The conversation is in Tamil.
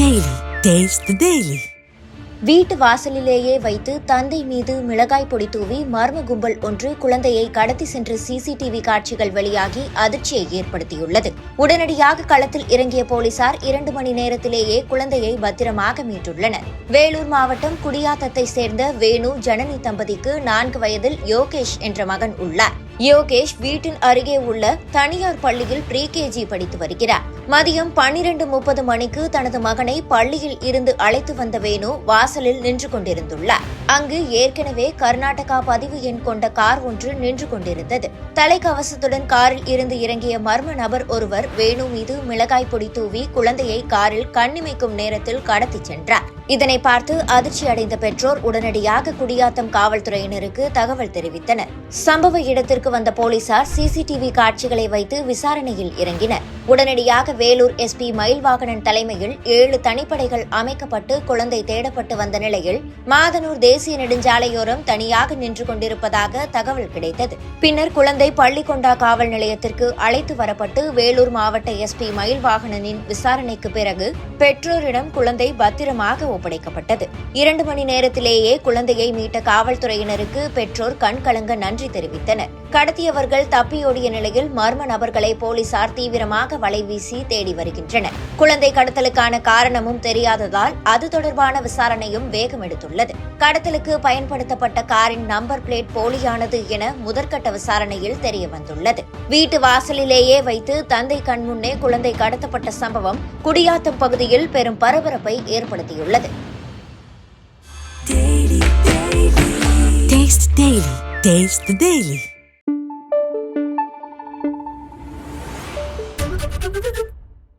டெய்லி டேஸ்ட் டெய்லி வீட்டு வாசலிலேயே வைத்து தந்தை மீது மிளகாய் பொடி தூவி மர்ம கும்பல் ஒன்று குழந்தையை கடத்தி சென்ற சிசிடிவி காட்சிகள் வெளியாகி அதிர்ச்சியை ஏற்படுத்தியுள்ளது. உடனடியாக களத்தில் இறங்கிய போலீசார் இரண்டு மணி நேரத்திலேயே குழந்தையை பத்திரமாக மீட்டுள்ளனர். வேலூர் மாவட்டம் குடியாத்தத்தை சேர்ந்த வேணு ஜனனி தம்பதிக்கு நான்கு வயதில் யோகேஷ் என்ற மகன் உள்ளார். யோகேஷ் வீட்டின் அருகே உள்ள தனியார் பள்ளியில் ப்ரீகேஜி படித்து வருகிறார். மதியம் பன்னிரண்டு முப்பது மணிக்கு தனது மகனை பள்ளியில் இருந்து அழைத்து வந்த வேணு வாசலில் நின்று கொண்டிருந்துள்ளார். அங்கு ஏற்கனவே கர்நாடகா பதிவு எண் கொண்ட கார் ஒன்று நின்று கொண்டிருந்தது. தலைக்கவசத்துடன் காரில் இருந்து இறங்கிய மர்ம நபர் ஒருவர் வேணு மீது மிளகாய் பொடி தூவி குழந்தையை காரில் கண்ணிமைக்கும் நேரத்தில் கடத்திச் சென்றார். இதனை பார்த்து அதிர்ச்சி அடைந்த பெற்றோர் உடனடியாக குடியாத்தம் காவல்துறையினருக்கு தகவல் தெரிவித்தனர். சம்பவ இடத்திற்கு வந்த போலீசார் சிசிடிவி காட்சிகளை வைத்து விசாரணையில் இறங்கினர். உடனடியாக வேலூர் எஸ்பி மயில்வாகனன் தலைமையில் ஏழு தனிப்படைகள் அமைக்கப்பட்டு குழந்தை தேடப்பட்டு வந்த நிலையில் மாதனூர் தேசிய நெடுஞ்சாலையோரம் தனியாக நின்று கொண்டிருப்பதாக தகவல் கிடைத்தது. பின்னர் குழந்தை பள்ளிக்கொண்டா காவல் நிலையத்திற்கு அழைத்து வரப்பட்டு வேலூர் மாவட்ட எஸ்பி மயில்வாகனனின் விசாரணைக்கு பிறகு பெற்றோரிடம் குழந்தை பத்திரமாக ஒப்படைக்கப்பட்டது. இரண்டு மணி நேரத்திலேயே குழந்தையை மீட்ட காவல்துறையினருக்கு பெற்றோர் கண்கலங்க நன்றி தெரிவித்தனர். கடத்தியவர்கள் தப்பியோடிய நிலையில் மர்ம நபர்களை போலீசார் தீவிரமாக வலைவீசி தேடி வருகின்றனர். குழந்தை கடத்தலுக்கான காரணமும் தெரியாததால் அது தொடர்பான விசாரணையும் வேகம் எடுத்துள்ளது. கடத்தலுக்கு பயன்படுத்தப்பட்ட காரின் நம்பர் பிளேட் போலியானது என முதற்கட்ட விசாரணையில் தெரிய வந்துள்ளது வீட்டு வாசலிலேயே வைத்து தந்தை கண் முன்னே குழந்தை கடத்தப்பட்ட சம்பவம் குடியாத்தம் பகுதியில் பெரும் பரபரப்பை ஏற்படுத்தியுள்ளது. Taste the Daily. Taste the Daily. Thank you.